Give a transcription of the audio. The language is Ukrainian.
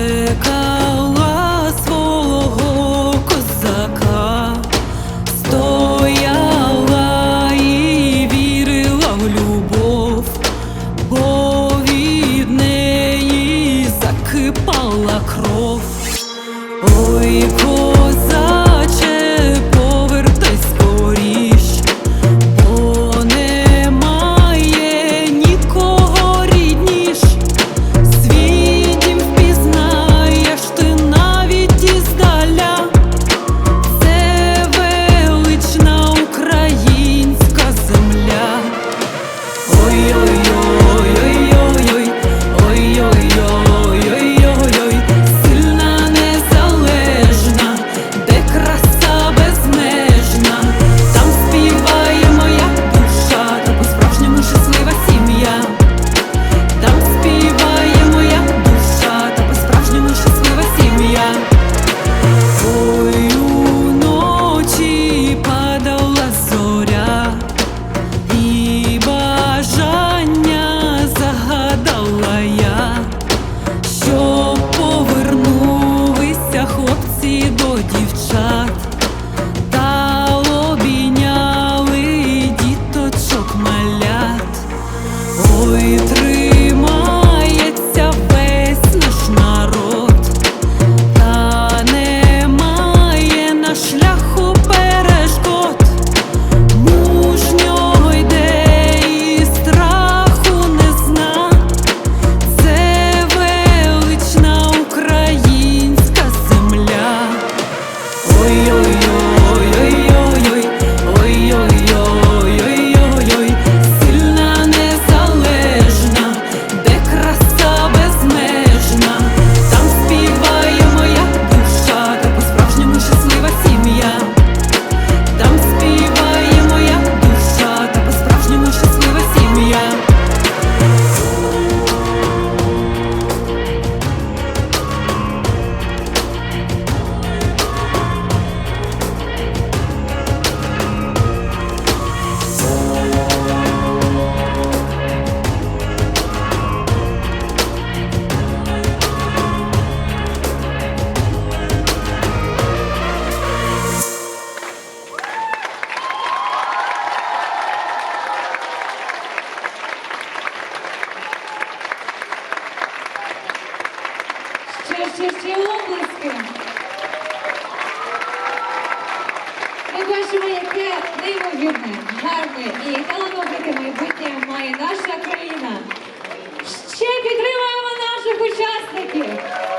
czekał йти до дівчат. Ще, ще, обласки. Ми бачимо, яке неймовірне, гарне і талановите майбутнє має наша країна. Ще підтримаємо наших учасників.